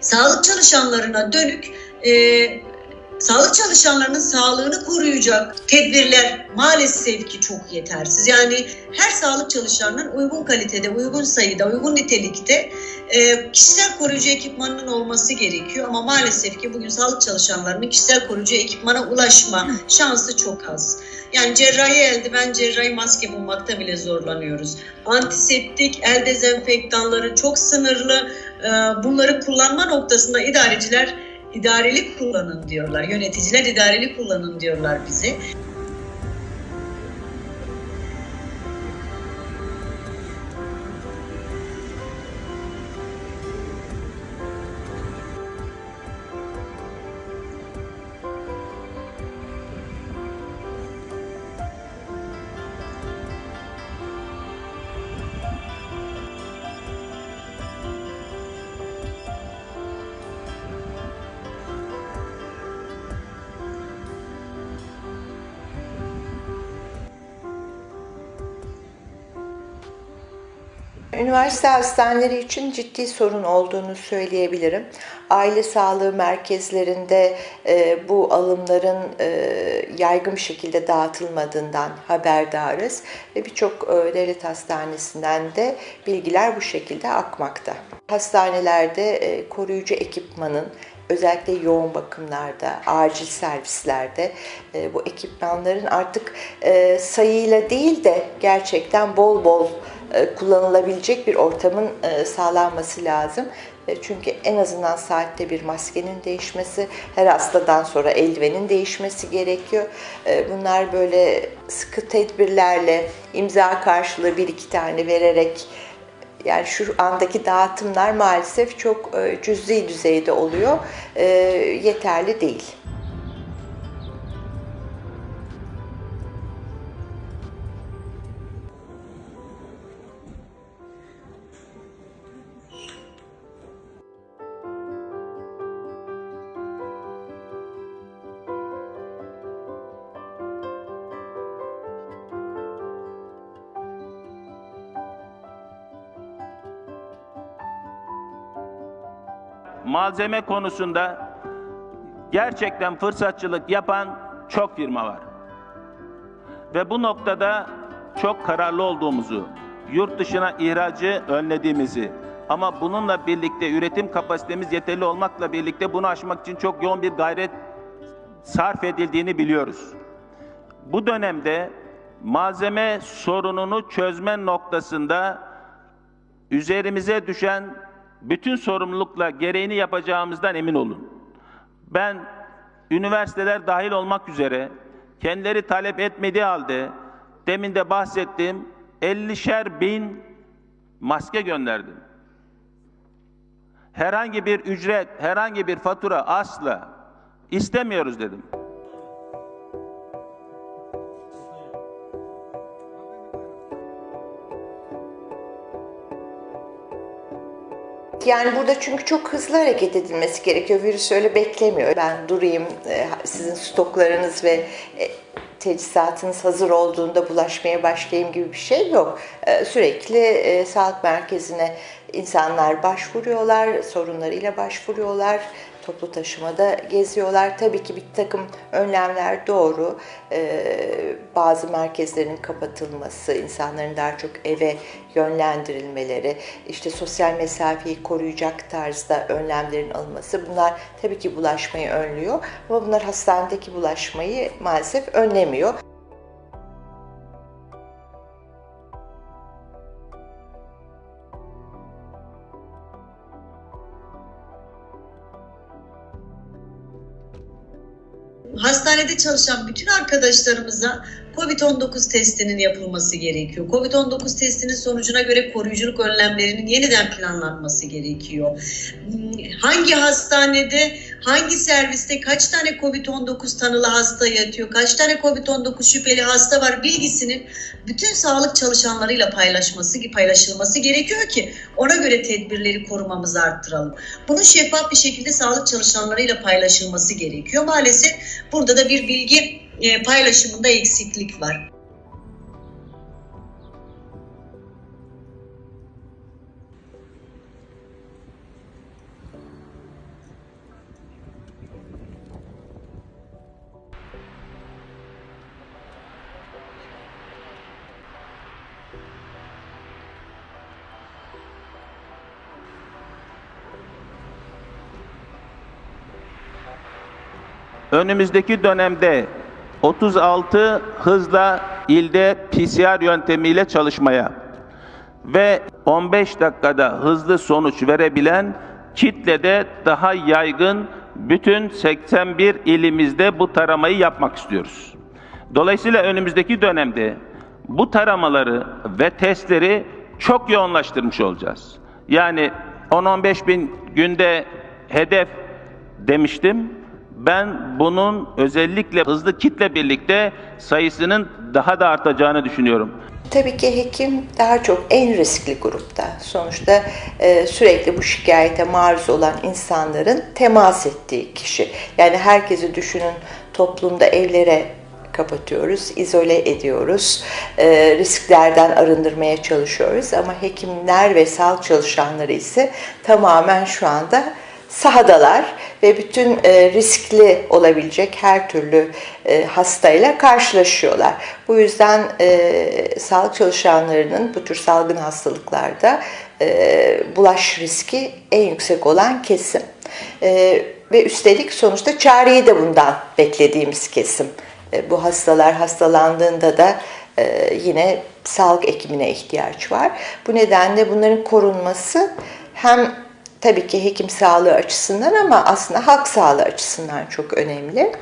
sağlık çalışanlarına dönük e, sağlık çalışanlarının sağlığını koruyacak tedbirler maalesef ki çok yetersiz. Yani her sağlık çalışanının uygun kalitede, uygun sayıda, uygun nitelikte e, kişisel koruyucu ekipmanının olması gerekiyor. Ama maalesef ki bugün sağlık çalışanlarının kişisel koruyucu ekipmana ulaşma şansı çok az. Yani cerrahi eldiven, cerrahi maske bulmakta bile zorlanıyoruz. Antiseptik, el dezenfektanları çok sınırlı. Ee, Bunları kullanma noktasında idareciler idareli kullanın diyorlar. Yöneticiler idareli kullanın diyorlar bize. Üniversite hastaneleri için ciddi sorun olduğunu söyleyebilirim. Aile sağlığı merkezlerinde e, bu alımların e, yaygın bir şekilde dağıtılmadığından haberdarız ve birçok e, devlet hastanesinden de bilgiler bu şekilde akmakta. Hastanelerde e, koruyucu ekipmanın özellikle yoğun bakımlarda, acil servislerde e, bu ekipmanların artık e, sayıyla değil de gerçekten bol bol e, kullanılabilecek bir ortamın e, sağlanması lazım. E, Çünkü en azından saatte bir maskenin değişmesi, her hastadan sonra eldivenin değişmesi gerekiyor. E, Bunlar böyle sıkı tedbirlerle imza karşılığı bir iki tane vererek yani şu andaki dağıtımlar maalesef çok e, cüzi düzeyde oluyor. E, Yeterli değil. Malzeme konusunda gerçekten fırsatçılık yapan çok firma var. Ve bu noktada çok kararlı olduğumuzu, yurt dışına ihracı önlediğimizi ama bununla birlikte üretim kapasitemiz yeterli olmakla birlikte bunu aşmak için çok yoğun bir gayret sarf edildiğini biliyoruz. Bu dönemde malzeme sorununu çözme noktasında üzerimize düşen bütün sorumlulukla gereğini yapacağımızdan emin olun. Ben üniversiteler dahil olmak üzere kendileri talep etmediği halde demin de bahsettiğim 50'şer bin maske gönderdim. Herhangi bir ücret, herhangi bir fatura asla istemiyoruz dedim. Yani burada çünkü çok hızlı hareket edilmesi gerekiyor. Virüs öyle beklemiyor. Ben durayım, e, sizin stoklarınız ve e, teçhizatınız hazır olduğunda bulaşmaya başlayayım gibi bir şey yok. E, Sürekli sağlık merkezine insanlar başvuruyorlar, sorunlarıyla başvuruyorlar. Toplu taşımada geziyorlar. Tabii ki bir takım önlemler doğru. Ee, bazı merkezlerin kapatılması, insanların daha çok eve yönlendirilmeleri, işte sosyal mesafeyi koruyacak tarzda önlemlerin alınması bunlar tabii ki bulaşmayı önlüyor. Ama bunlar hastanedeki bulaşmayı maalesef önlemiyor. Hastanede çalışan bütün arkadaşlarımıza COVID-19 testinin yapılması gerekiyor. COVID-19 testinin sonucuna göre koruyuculuk önlemlerinin yeniden planlanması gerekiyor. Hmm, Hangi hastanede, hangi serviste kaç tane COVID-19 tanılı hasta yatıyor, kaç tane COVID-19 şüpheli hasta var bilgisinin bütün sağlık çalışanlarıyla paylaşması, paylaşılması gerekiyor ki ona göre tedbirleri korumamızı arttıralım. Bunun şeffaf bir şekilde sağlık çalışanlarıyla paylaşılması gerekiyor. Maalesef burada da bir bilgi e, paylaşımında eksiklik var. Önümüzdeki dönemde 36 hızla ilde PCR yöntemiyle çalışmaya ve 15 dakikada hızlı sonuç verebilen kitlede daha yaygın bütün 81 ilimizde bu taramayı yapmak istiyoruz. Dolayısıyla önümüzdeki dönemde bu taramaları ve testleri çok yoğunlaştırmış olacağız. Yani 10-15 bin günde hedef demiştim. Ben bunun özellikle hızlı kitle birlikte sayısının daha da artacağını düşünüyorum. Tabii ki hekim daha çok en riskli grupta. Sonuçta e, sürekli bu şikayete maruz olan insanların temas ettiği kişi. Yani herkesi düşünün toplumda evlere kapatıyoruz, izole ediyoruz, e, risklerden arındırmaya çalışıyoruz. Ama hekimler ve sağlık çalışanları ise tamamen şu anda sahadalar ve bütün e, riskli olabilecek her türlü e, hastayla karşılaşıyorlar. Bu yüzden e, sağlık çalışanlarının bu tür salgın hastalıklarda e, bulaş riski en yüksek olan kesim. E, ve üstelik sonuçta çareyi de bundan beklediğimiz kesim. E, bu hastalar hastalandığında da e, yine sağlık ekibine ihtiyaç var. Bu nedenle bunların korunması hem tabii ki hekim sağlığı açısından ama aslında halk sağlığı açısından çok önemli.